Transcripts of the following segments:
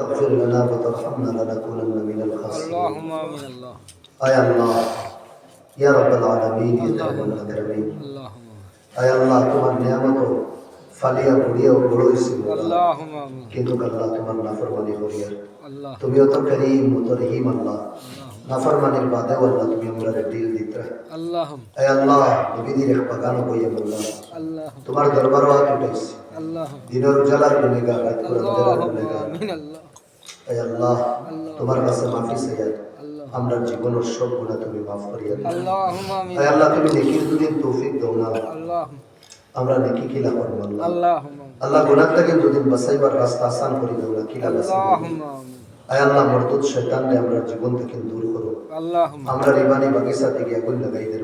تغفر لنا وترحمنا لنكونن من الخاسرين اللهم آمين الله আয় আল্লাহ ইয়া রাব্বাল আলামিন ইয়া রাব্বাল আলামিন اللهم আয় আল্লাহ তোমার নিয়ামত ফালিয়া বুড়িয়া বড় হইছে اللهم آمين কিন্তু আল্লাহ তোমার নাফরমানি করিয়া الله তুমি অত করিম অত রহিম আল্লাহ নাফরমানির বাদে আল্লাহ তুমি আমরা দিল দিতে اللهم আয় আল্লাহ নবীদের এক বাগানো বইয়া বললাম اللهم তোমার দরবার হাত উঠাইছি اللهم দিনের উজালার গুনেগার রাত করে উজালার اللهم গুনেগার হে আল্লাহ তোমার কাছে মাটি আমরা জীবনের সব গুণা তুমি মাফ করিয়া হে আল্লাহ তুমি নেকির দুদিন তৌফিক দাও না আমরা নেকি কিলা করব আল্লাহ আল্লাহ গুনাহ যদি দুদিন রাস্তা আসান করে দাও না কিলা আয় আল্লাহ মরদুদ আমরা জীবন থেকে দূর করো। আমরা রিবানি বাগিসা থেকে আগুন লাগাই দেব।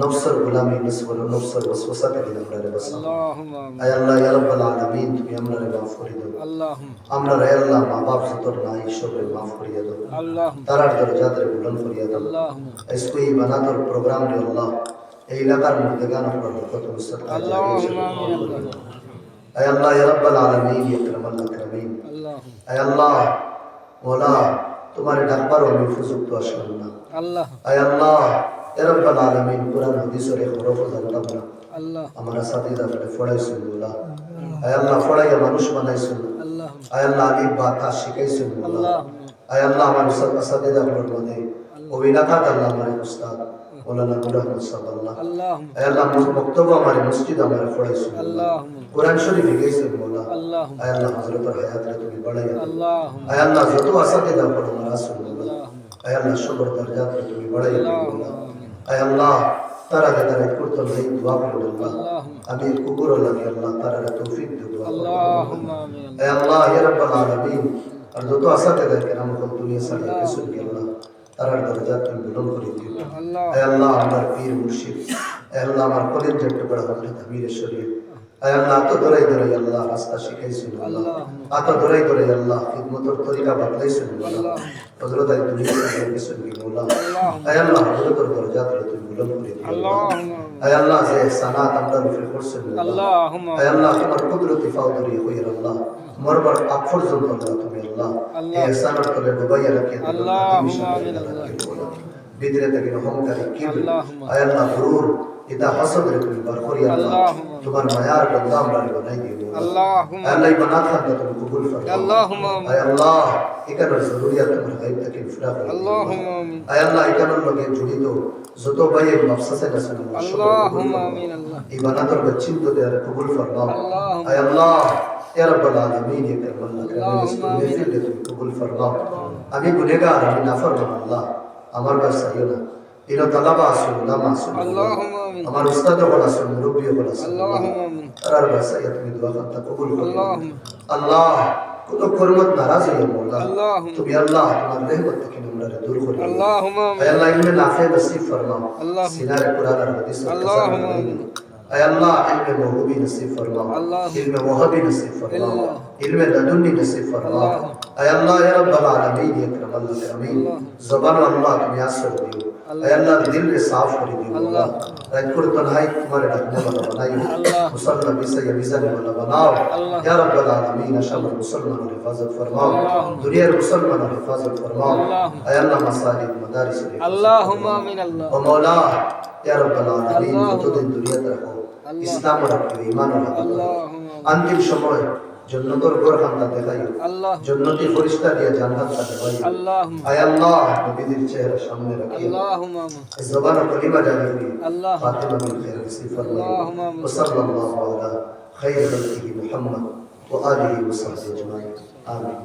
নফসর গোলামি নসবর নফসর ওয়াসওয়াসা থেকে আমরা রে আয় আল্লাহ ইয়া আলামিন তুমি আমরা রে মাফ করে দাও। আমরা রে আল্লাহ মা বাপ যতর নাই সবে মাফ করিয়া দাও। তারার দরজাত রে বুলন্দ করিয়া দাও। इसको ही बना कर এই এলাকার মধ্যে গান আপনার বরকত মুস্তাদ আল্লাহ। اے اللہ یا رب العالمین یا کرم اللہ کرمین اے اللہ مولا تمہارے ڈاکبر و محفوظ تو اللہ اللہ اے اللہ یا رب العالمین قرآن حدیث اور حروف و ذرہ بنا ہمارا ساتیدہ فڑے فڑے سن اللہ اے اللہ فڑے یا منوش بنائی سن اے اللہ علیب باتا شکے سن اللہ اے اللہ ہمارے ساتیدہ فڑے بنے وہ بھی نہ تھا اللہ ہمارے استاد মৌলানা গুলাম সাল্লাল্লাহ আল্লাহ বক্তব্য আমার মসজিদ আমার ফরাইছো আল্লাহ কোরআন শরীফ গেছে মৌলা। আল্লাহ আল্লাহ হযরতের হায়াত তুমি বাড়াই আল্লাহ আল্লাহ যত আসাতে দাও আমার রাসূলুল্লাহ আল্লাহ সবর দরজাত তুমি বাড়াই মৌলা। আল্লাহ তারা তারা করতে নাই দোয়া করো আল্লাহ আমি কুকুর লাগি আল্লাহ তারা তৌফিক দাও আল্লাহুম্মা আমিন। আল্লাহ ইয়া রাব্বাল আলামিন। আর যত আসাতে দাও কেরাম তুমি সাল্লাল্লাহু আলাইহি ওয়াসাল্লাম তারার দরজা তুমি বুলন্দ করে দিও আল্লাহ আমার পীর মুর্শিদ। আল্লাহ আমার কলেজের টুকরা হজরত আমিরের শরীর আল্লাহ তো ধরাই ধরাই আল্লাহ রাস্তা শিখাইছেন আল্লাহ আত ধরাই ধরাই আল্লাহ খিদমতর তরিকা বাতলাইছেন আল্লাহ হযরত আলী দুনিয়া থেকে গেছেন কি মোলা আল্লাহ হযরতর দরজা থেকে তুমি বুলন্দ করে আল্লাহ আল্লাহ যে ইহসানাত আমরা রূপে করছেন আল্লাহ আল্লাহ তোমার কুদরতি ফাউদরি হইর আল্লাহ। মরবার আকফর জন্য তুমি আল্লাহ। ইহসানাত করে ডুবাইয়া রাখিয়া আল্লাহ। আমিন আল্লাহ। বিদরে থেকে অহংকারী কিবর আল্লাহুম্মা। আয় আল্লাহ গুরুর ইদা হাসদ রে তুমি বার করি আল্লাহ আল্লাহুম্মা। তোমার মায়ার বান্দা আমরা বানাই দিও اللهم আয় আল্লাহ বানা খান্দা তুমি কবুল ফরমাও اللهم آمين আয় আল্লাহ এখানের জরুরিয়াত তোমার গায়ব থেকে ফুরা করে দিও। اللهم آمين আয় আল্লাহ এখানের লগে জড়িত যত ভাইয়ের মাফসাসে গেছেন আল্লাহ সবাই কবুল اللهم ফরমাও। آمين الله এই বানাতর বচ্চিন তো দেয়ার কবুল ফরমাও اللهم আয় আল্লাহ ইয়া রাব্বাল আলামিন ইয়া কারীম আল্লাহ اللهم ইসকো آمين। মেহফিল দে তুমি কবুল ফরমাও আমি গুনেগার আমি নাফরমান আল্লাহ আমার কাছে আইও না ইন তালাবা আসুন নামা আসুন اللهم آمين আমার উস্তাদ হল আসুন মুরব্বী হল আসুন اللهم آمين তার কাছে আইয়া তুমি দোয়া করতে কবুল করো اللهم আল্লাহ কোন কর্মত নারাজ হইয়া মোলা اللهم তুমি আল্লাহ তোমার রহমত থেকে আমরা দূর করি اللهم আয় آمين আল্লাহ ইলমে নাফে নসিব ফরমাও اللهم সিনারে কুরআন আর হাদিস اللهم آمين আয় আল্লাহ ইলমে মওহুবি নসিব ফরমাও اللهم ইলমে ওয়াহাবি নসিব ফরমাও الله। اے اللہ یا رب العالمین یا کرم اللہ امین زبان اللہ کی میاسر دیو اے اللہ دل کے صاف کر دیو اللہ اے کر تنہائی تمہارے رکھنے والا بنائیو مسلم بھی سے یمیزن والا بناؤ یا رب العالمین شب مسلمان حفاظت فرماؤ دنیا مسلمان حفاظت فرماؤ اے اللہ مساجد مدارس اللهم امین اللہ مولا یا رب العالمین تو دنیا ترکو ইসলাম রাখবে ইমান রাখবে অন্তিম সময় জন্নতর গোরখান্তা দেখাই আল্লাহ জন্নতি ফরিস্তা দিয়ে জান্নাতটা দেখাই আল্লাহ আয় আল্লাহ নবীদের চেহারা সামনে রাখি আল্লাহুম্মা জবান কলিমা জানি আল্লাহ ফাতিমা বিন খাইর সিফাত আল্লাহুম্মা সাল্লাল্লাহু আলা খাইর খালকিহি মুহাম্মদ ওয়া আলিহি ওয়া সাহবিহি আজমাইন আমিন